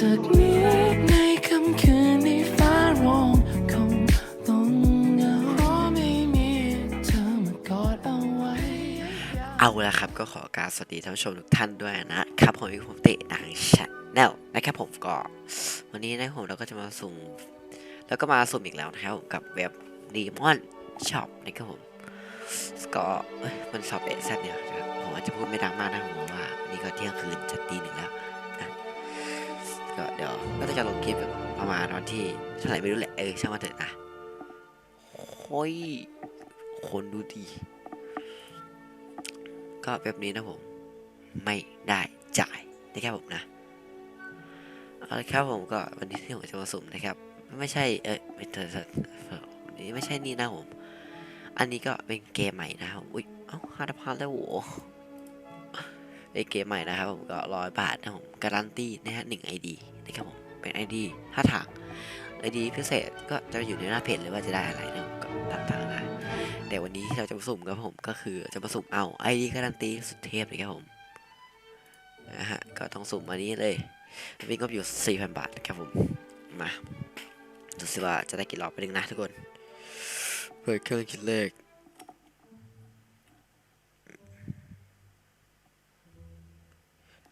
จากนี้ในค่ำคืนนี้ฟ้าร้องคงลงเงาเพราะไม่มีเธอมากอดเอาไว้ เอาละครับก็ขอกรารสวัสดีท่านผู้ชมทุกท่านด้วยนะครับผมอยู่ผมเตะดังชาแนลนะครับผมก็ วันนี้นะครับผมเราก็จะมาสุ่มแล้วก็มาสุ่มอีกแล้วนะครับผมกับเว็บดีมอนช็อปนะครับผมก็เอ้ยมันช็อปเอซเนี่ยนะครับผมอาจจะพูดไม่ดังมากนะผมว่าวันนี้ก็เที่ยงคืนจะตีหนึ่งแล้ว ก็เดี๋ยวก็จะลงคลิปแบบประมาณวันที่เท่าไหร่ไม่รู้แหละ เออช่างมันเถอะนะโอ้ยคนดูดี ก็แบบนี้นะผม ไม่ได้จ่ายนะครับผมนะเอาละครับผมก็วันนี้ที่ผมจะมาสุ่มนะครับ ไม่ใช่เอ้ยไม่เธอนี่ไม่ใช่นี่นะผม อันนี้ก็เป็นเกมใหม่นะครับอุ้ยเอ้าห้าพันแล้วโว้ เป็นเกมใหม่นะครับผมก็ร้อยบาทนะผมการันตีนะฮะหนึ่งไอดีนะครับผมเป็นไอดีห้าทางไอดีพิเศษก็จะอยู่ในหน้าเพจเลยว่าจะได้อะไรนะผมก็ต่างๆนะแต่วันนี้ที่เราจะมาสุ่มกับผมก็คือจะมาสุ่มเอาไอดีการันตีสุดเทพเลยครับผมนะฮะก็ต้องสุ่มอันนี้เลยมีงบอยู่4,000 บาทนะครับผมมาดูสิว่าจะได้กี่รอบไปดึงนะทุกคนเปิดเครื่องคิดเลข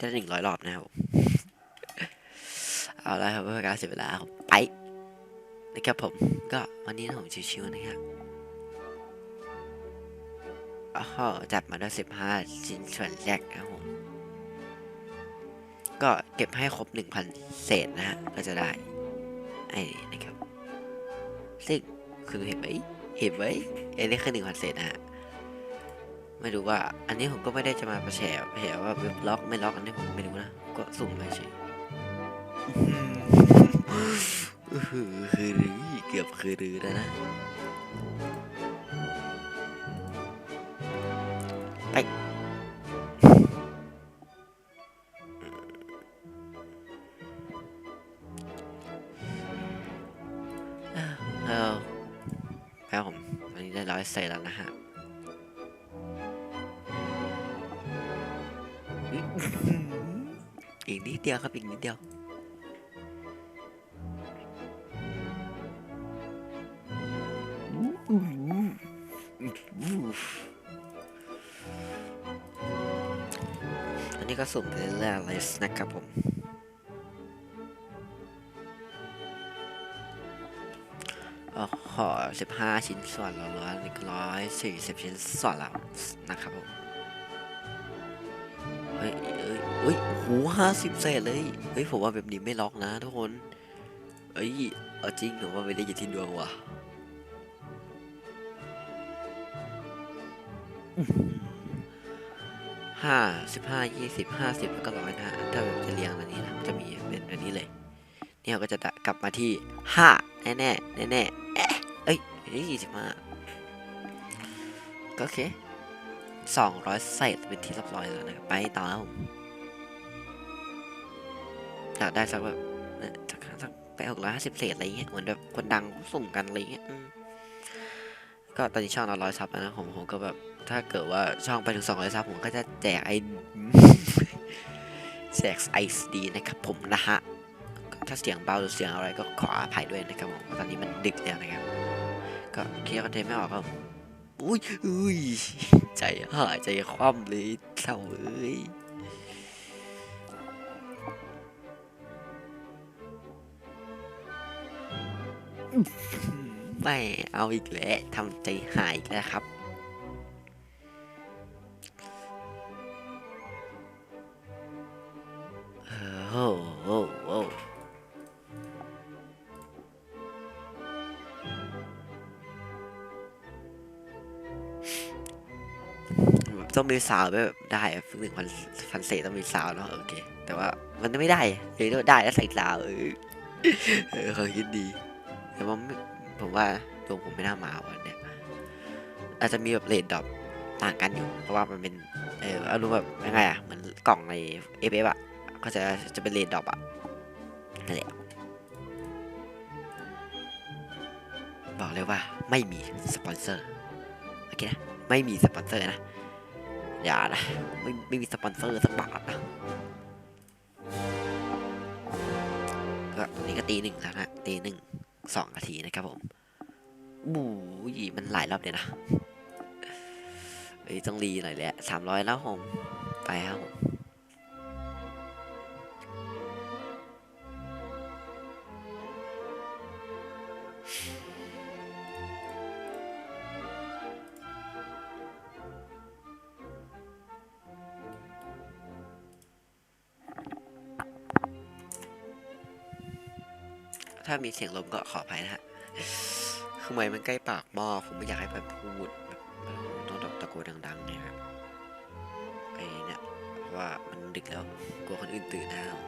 ได้หนึ่งร้อยรอบนะครับเอาละครับเพื่อการเสียเวลาไปนะครับผมก็วันนี้ผมชิวๆนะครับอ๋อจับมาได้สิบห้าชิ้นส่วนแรกนะครับผมก็เก็บให้ครบหนึ่งพันเศษนะฮะก็จะได้ไอ้นี่นะครับซึ่งคือเห็นไหมเห็นไหมไอ้นี่คือหนึ่งพันเศษนะฮะ ไม่รู้ว่า อันนี้ผมก็ไม่ได้จะมาประแฉประแฉว่าเว็บล็อกไม่ล็อกอันนี้ผมไม่รู้นะ ก็สุ่มไปเฉยอื้อหือคือรื้อเกือบคือรื้อแล้วนะไปเออแล้วผมอันนี้ได้ร้อยเศษแล้วนะฮะ อีกนิดเดียวครับ อีกนิดเดียว อันนี้ก็สุ่มไปเรื่อยๆเลยนะครับผมเอ๋อขอสิบห้าชิ้นส่วนร้อยร้อยสี่สิบชิ้นส่วนแล้วนะครับผม หห้าสิบเศษเลย เฮ้ยผมว่าแบบนี้ไม่ล็อกนะทุกคน เอ้ยเอาจริงผมว่าไม่ได้อยู่ที่ดวงว่ะห้าสิบห้ายี่สิบห้าสิบแล้วก็ร้อยนะถ้าแบบจะเรียงอันนี้นะจะมีเป็นอันนี้เลย เนี่ยก็จะกลับมาที่ห้าแน่แน่แน่แน่เอ้ยยี่สิบห้าก็โอเคสองร้อยเศษเป็นที่เรียบร้อยแล้วนะไปต่อครับาได้สักแบบสักสักไปหกร้อยห้าสิบเศษอะไรเงี้ยเหมือนแบบคนดังสุ่มกันอะไรเงี้ยก็ตอนนี้ช่องเราร้อยซับแล้วนะผมผมก็แบบถ้าเกิดว่าช่องไปถึงสองร้อยซับผมก็จะแจกไอแจกไอซ์ดีนะครับผมนะฮะถ้าเสียงเบาหรือเสียงอะไรก็ขออภัยด้วยนะครับผมเพราะตอนนี้มันดึกแล้วนะครับ ก็เคลียร์คอนเทนต์ไม่ออกครับอุ้ยอุ้ยใจหายใจคว่ำเลยเศร้าเอ้ย ไม่เอาอีกแล้วทำใจหายอีกแล้วครับโอ้โอ้โอ้ต้องมีสาวแบบได้หนึ่งพันพันเศษต้องมีสาวเนาะโอเค แต่ว่ามันไม่ได้เลยได้แล้วใส่สาวเออเออเขาคิดดี แต่ว่าผมว่าดวงผมไม่น่ามาวันเนี้ยอาจจะมีแบบเลนดรอปต่างกันอยู่ เพราะว่ามันเป็นเอออารมณ์แบบยังไงอะเหมือนกล่องในเอฟเอฟอะก็จะจะเป็นเลนดรอปอะนั่นแหละบอกเลยว่าไม่มีสปอนเซอร์โอเคนะไม่มีสปอนเซอร์นะอย่านะไม่ไม่มีสปอนเซอร์สักบาทนะอนนี้ก็ตีหนึ่งแล้วนะตีหนึ่ง สองนาทีนะครับผมบูยมันหลายรอบเลยนะเฮ้ยต้องรีหน่อยแหละสามร้อยแล้วผม ไปครับผม ถ้ามีเสียงลมก็ขออภัยนะฮะคือไมมันใกล้ปากหม้อผมไม่อยากให้มันพูดแบบต้องต้องตะโกนดังๆเนี่ยครับไอ้เนี่ยเพราะว่ามันดึกแล้วกลัวคนอื่นตื่นนะเอา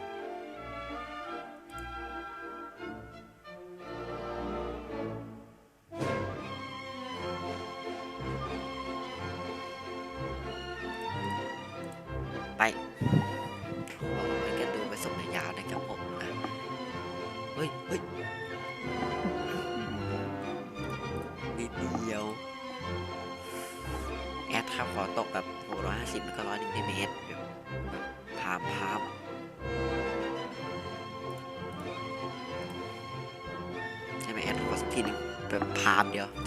ไป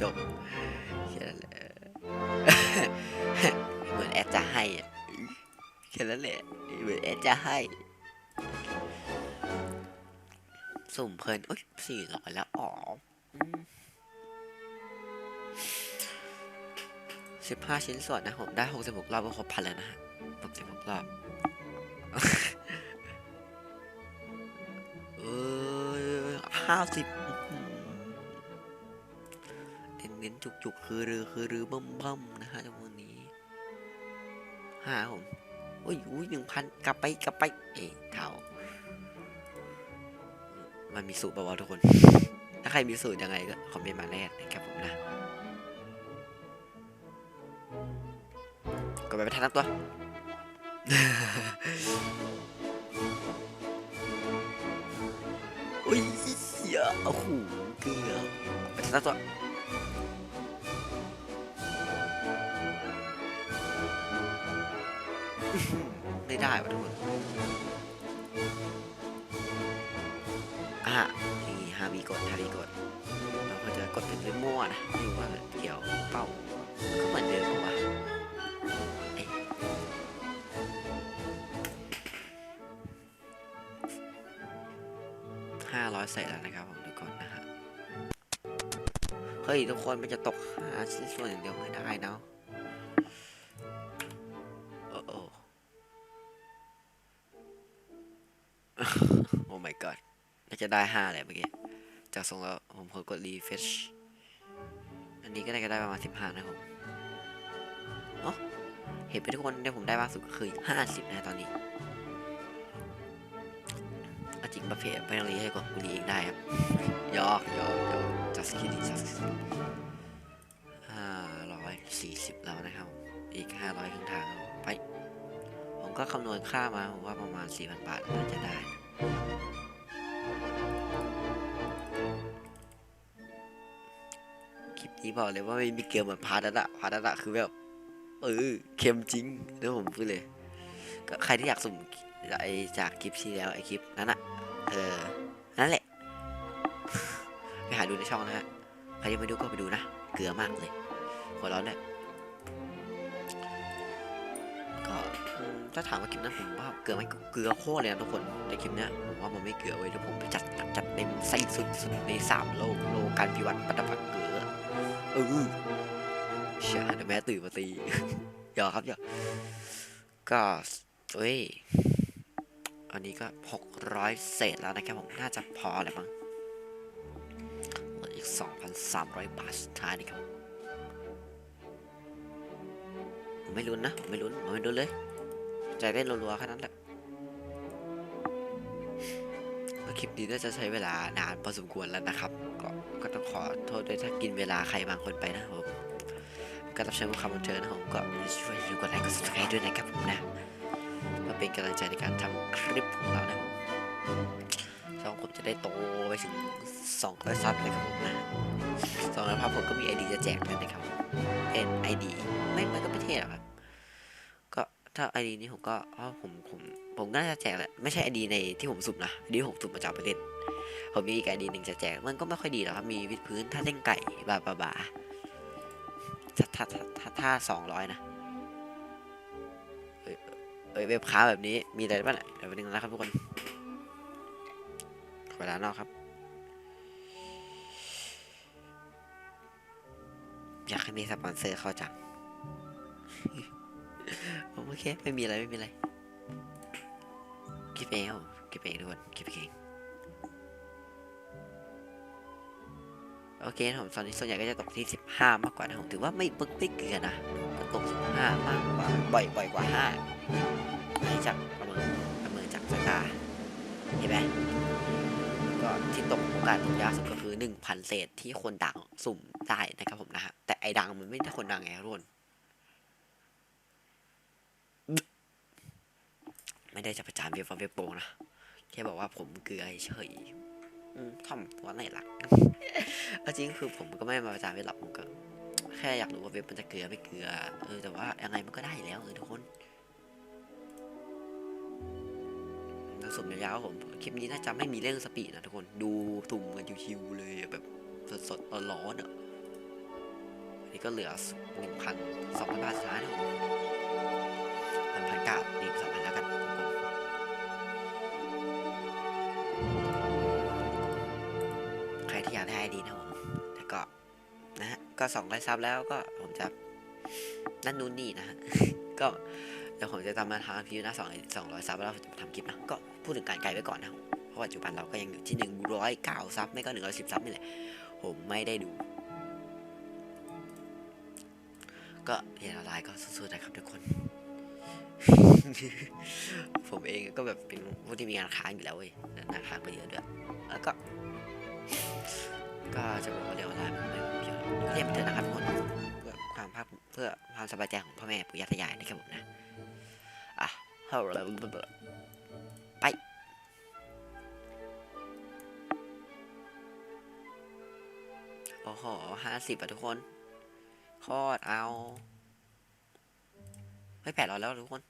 จบแค่นั้นแหละเหมือนแอดจะให้อะแค่นั้นแหละเหมือนแอดจะให้ สุ่มเพลินอุ้ยสี่ร้อยแล้วอ๋อสิบห้าชิ้นส่วนนะผมได้หกสิบหกรอบก็ครบพันแล้วนะฮะหกสิบหกรอบเออห้าสิบ จุกจุกๆคือรือคือรือบิ่มบิ่มนะฮะจังหวะนี้ห้าผมโอ้ยอุ้ยหนึ่งพันกลับไปกลับไป เอ้ยเท่า มันมีสูตรเปล่าวะทุกคน ถ้าใครมีสูตรยังไงก็คอมเมนต์มาแน่นะครับผมนะกดไปไปทันทั้งตัวอุ้ยเหี้ยโอ้โหเกือบไปทันทั้งตัว ไม่ได้วะทุกคนอะนี่ฮาวีกดฮาวีกดเราก็จะกดเป็นเล่นมั่วนะไม่รู้ว่าเกี่ยวเป้าก็เหมือนเดิมปะวะห้าร้อยใส่แล้วนะครับผมดูก่อนนะฮะเฮ้ยทุกคนมันจะตกหาชิ้นส่วนอย่างเดียวไม่ได้เนาะ my god น่าจะได้ห้าเลยเมื่อกี้ จากทรงแล้วผมขอกด refresh อันนี้ก็ได้ก็ได้ประมาณสิบห้านะผมอ๋อเห็นไปทุกคนที่ผมได้มากสุดก็คือห้าสิบนะตอนนี้อาจริงประเภทไม่ต้องรีให้กดกูรีเองได้ครับยอกยอกยอก just kidding just kidding ห้าร้อยสี่สิบแล้วนะครับ อีกห้าร้อยครึ่งทางไป ผมก็คำนวณค่ามา ผมว่าประมาณสี่พันบาทน่าจะได้ ปนี้บอกเลยว่าไม่มีเกลือเหมือนพาร์ทนั้นอะพาร์ทนั้นอะคือแบบเออเค็มจริงนะผมพูดเลยก็ใครที่อยากสุ่มไอจากคลิปที่แล้วไอคลิปนั้นอะเออนั่นแหละไปหาดูในช่องนะฮะใครยังไม่ดูก็ไปดูนะเกลือมากเลยหัวร้อนเนี่ยก็ถ้าถามว่าคลิปนั้นผมว่าเกลือไหมเกลือโคตรเลยนะทุกคนแต่คลิปเนี้ยผมว่ามันไม่เกลือเว้ยเดี๋ยวผมไปจัดจัดเต็มใส่สุดสุดในสามโลกโลการพิวัตรปัตตภเกลื อเออชียเดี๋ยวแม่ตื่นมาตีหยอกครับหยอกก็เอ้ยอันนี้ก็หกร้อยเศษแล้วนะครับผม น่าจะพอเลยมั้งเหลืออีกสองพันสามร้อยบาทสุดท้ายนี่ครับผมไม่ลุ้นนะ ผมไม่ลุ้น ผมไม่ลุ้นเลย ใจเล่นรัวๆแค่นั้นแหละคลิปนี้น่าจะใช้เวลานานพอสมควรแล้วนะครับ ก็ก็ต้องขอโทษด้วยถ้ากินเวลาใครบางคนไปนะครับผมก็รับเชิญคำบันเทิงนะครับผมก็ช่วยอย่าลืมกดไลค์กด subscribe ด้วยนะครับผมนะเพื่อเป็นกำลังใจในการทำคลิปของเรานะครับผมช่องผมจะได้โตไปถึง200ซับเลยครับผมนะสองร้อยพับผมก็มีไอดีจะแจกด้วยนะครับเป็นไอดีไม่ไม่ก็ไม่เท่หรอกครับก็ถ้าไอดีนี้ผมก็เพราะผมผมผมน่าจะแจกแหละไม่ใช่ไอดีในที่ผมสุ่มนะไอดีผมสุ่มมาจะเอาไปเล่น ผมมีอีกไอดีหนึ่งจะแจกมันก็ไม่ค่อยดีหรอกครับมีวิดพื้นท่าเต้นไก่บาบาบาถ้าถ้าถ้าถ้าสองร้อยนะเอ้ยเอ้ยเว็บค้าแบบนี้มีอะไรบ้างเนี่ยเดี๋ยวไปดูนะครับทุกคนเวลานอกครับ อยากให้มีสปอนเซอร์เข้าจังผมโอเคไม่มีอะไรไม่มีอะไรคิดเองครับผมคิดเองทุกคนคิดเอง โอเคผมตอนนี้ส่วนใหญ่ก็จะตกที่ 15 มากกว่านะผมถือว่าไม่บึกไม่เกินนะตก 15 มากกว่าบ่อยบ่อยกว่า5ไม่จากประเมินประเมินจากสายตาเห็นไหมก็ที่ตกโอกาสตกยากสุดก็คือ 1,000 เศษที่คนดังสุ่มได้นะครับผมนะฮะแต่ไอ้ดังมันไม่ได้คนดังไงทุกคนไม่ได้จะประจานเว็บฟอร์เว็บโปงนะแค่บอกว่าผมเกลือเฉย อืมถ่อมตัวไหนหลักเอาจริงคือผมก็ไม่มาประจานเว็บหลักผมก็แค่อยากรู้ว่าเว็บมันจะเกลือไม่เกลือ เออแต่ว่ายังไงมันก็ได้แล้วเออทุกคนเราสุ่มยาวๆผมคลิปนี้น่าจะไม่มีเรื่องสปีดนะทุกคนดูสุ่มกันชิวๆเลยแบบสดๆร้อนๆอะนนี่ก็เหลือหนึ่งพันสองร้อยบาทสุดท้ายนะผม กได้ดีนะผมแล้วก็นะฮะก็สองร้อยซับแล้วก็ผมจะนั่นนู่นนี่นะฮะก็เดี๋ยวผมจะทำมาทำพิวนะสองสองร้อยซับแล้วผมจะทำคลิปนะก็พูดถึงการไกลไว้ก่อนนะเพราะปัจจุบันเราก็ยังอยู่ที่หนึ่งร้อยเก้าซับไม่ก็หนึ่งร้อยสิบซับนี่แหละผมไม่ได้ดูก็เรียนออนไลน์ก็สู้ๆนะครับทุกคน ผมเองก็แบบเป็นผู้ที่มีงานค้างอยู่แล้วเว้ยงานค้างไปเยอะด้วย แล้วก็ ก็จะบอกว่าเรียนออนไลน์มันไม่เกี่ยวเรียนไปเถอะนะครับทุกคนเพื่อความภาคเพื่อความสบายใจของพ่อแม่ปู่ย่าตายายนะครับผมนะอะเฮ้ยไปโอ้โหห้าสิบอะทุกคนโคตรเอาไม่แปดร้อยแล้วทุกคน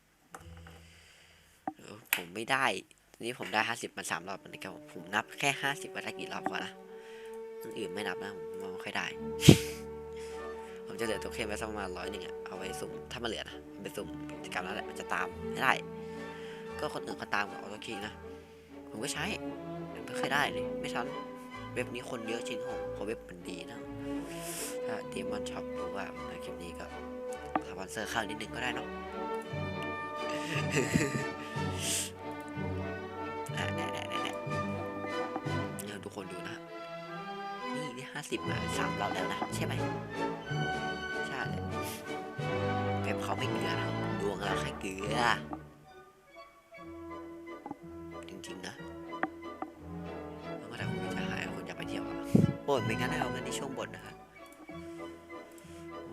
ผมไม่ได้ นี้ผมได้ห้าสิบมาสามรอบนะครับผมผมนับแค่ห้าสิบว่าได้กี่รอบพอนะอันอื่นไม่นับนะ ผมมองไม่ค่อยได้ ผมจะเหลือตัวเคมไว้สักประมาณร้อยหนึ่งอะเอาไว้สุ่มถ้ามันเหลือนะไปสุ่มกิจกรรมแล้วแหละมันจะตามไม่ได้ ก็คนอื่นเขาตามกับออโต้คีนะ ผมก็ใช้ไม่เคยได้เลย ไม่ทันเว็บนี้คนเยอะจริงผมเพราะเว็บมันดีนะถ้าดีมอนช็อปรู้ว่าในคลิปนี้ก็สปอนเซอร์เข้านิดนึงก็ได้เนาะอะ 50มาสามราแล้วนะใช่ไหมใช่เลยแบบเขาไม่เกลือเราดวงเราใครเกลือ จริงๆนะแล้วเมื่อไร่คุณจะหายคุณจะไปเที่ยวอะบทไม่งั้นเรากันในช่วงบทนะครับ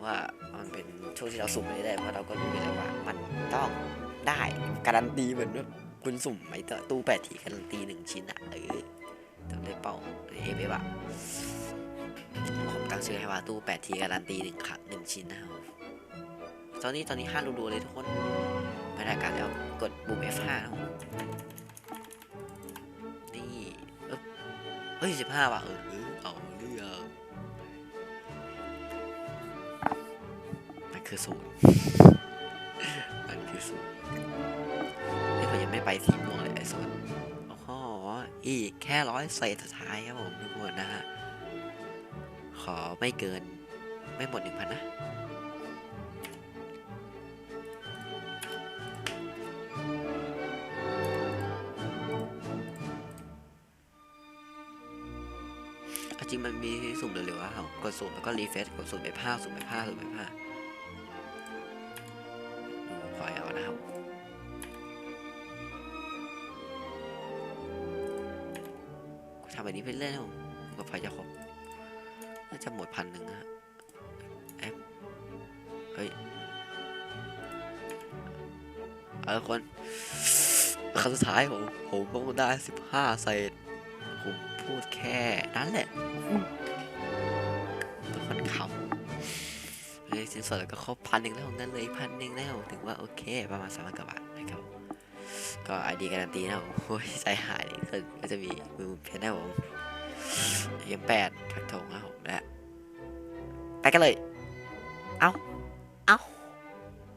ว่ามันเป็นช่วงที่เราสุ่มไม่ได้เพราะเราก็รู้อยู่แล้วว่า มันต้องได้การันตีเหมือนแบบคุณสุ่มไหมตู้แปดทีการันตีหนึ่งชิ้นอะเออต้องได้เป่าเอฟเอฟอะ ตั้งชื่อให้ว่าตู้แปดทีการันตีหนึ่งครั้งหนึ่งชิ้นนะครับตอนนี้ตอนนี้ห้ารัวๆเลยทุกคนไม่ได้การแล้วกดปุ่ม F5 นะครับนี่เอ้ยเฮ้ยสิบห้าว่ะเออเออเอาเรื่องมันคือศูนย์มันคือศูนย์นี่ผมยังไม่ไปสีม่วงเลยไอ้ศูนโอ้โหอีกแค่ร้อยเศษสุดท้ายครับผมทุกคนนะฮะ ขอไม่เกินไม่หมดหนึ่งพันนะ จริงมันมีสุ่มเร็วๆอะครับกดสุ่มแล้วก็รีเฟรชกดสุ่มไปผ้าสุ่มไปผ้าสุ่มไปผ้าดูคอยเอานะครับทำแบบนี้ไปเรื่อยๆนะผมกับไฟจะครบ น่าจะหมดพันหนึ่งฮะเอ๊ะเฮ้ยเอาละคนครั้งสุดท้ายผมผมต้องได้สิบห้าเศษผมพูดแค่นั้นแหละทุกคนขำเลยสินสอดแล้วก็ครบพันหนึ่งแล้วงั้นเลยพันหนึ่งแล้วถึงว่าโอเคประมาณสามพันกว่าบาทนะครับก็ไอดีการันตีนะผมโอ้ยใจหายเลยก็จะมีมือเพนะครับผมเอ็มแปดถักทงนะผม และไปกันเลย เอ้าเอ้า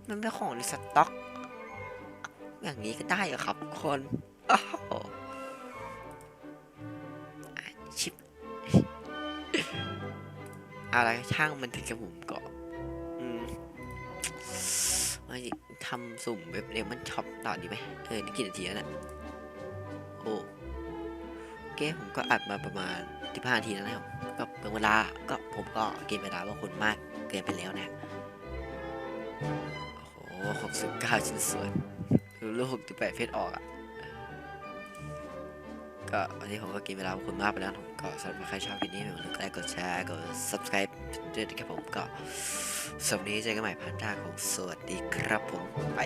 มันเป็นของในสต็อก อย่างนี้ก็ได้เหรอครับคนอ้าวชิปอะไรช่างมันถึงกับผมเกาะอืมทำสุ่มเว็บเดมันช็อปต่อดีไหมเออนี่กี่นาทีแล้วเนะโอ้โอ เคผมก็อัดมาประมาณ15นาทีแล้วนะครับก็เป็นเวลาก็ผมก็เกินเวลาว่าคนมากเกินไปแล้วนะโอ้โหหกสิบเก้าชิ้นส่วนดูลูกหกสิบแปดเพชรออกอะก็วันนี้ผมก็กินเวลาของคุณมากไปแล้วผมก็สำหรับใครชอบคลิปนี้อย่าลืมกดไลค์กดแชร์กด subscribe ด้วยนะครับผมก็สำหรับนนี้เจอกันใหม่พันธาของสวัสดีครับผมไป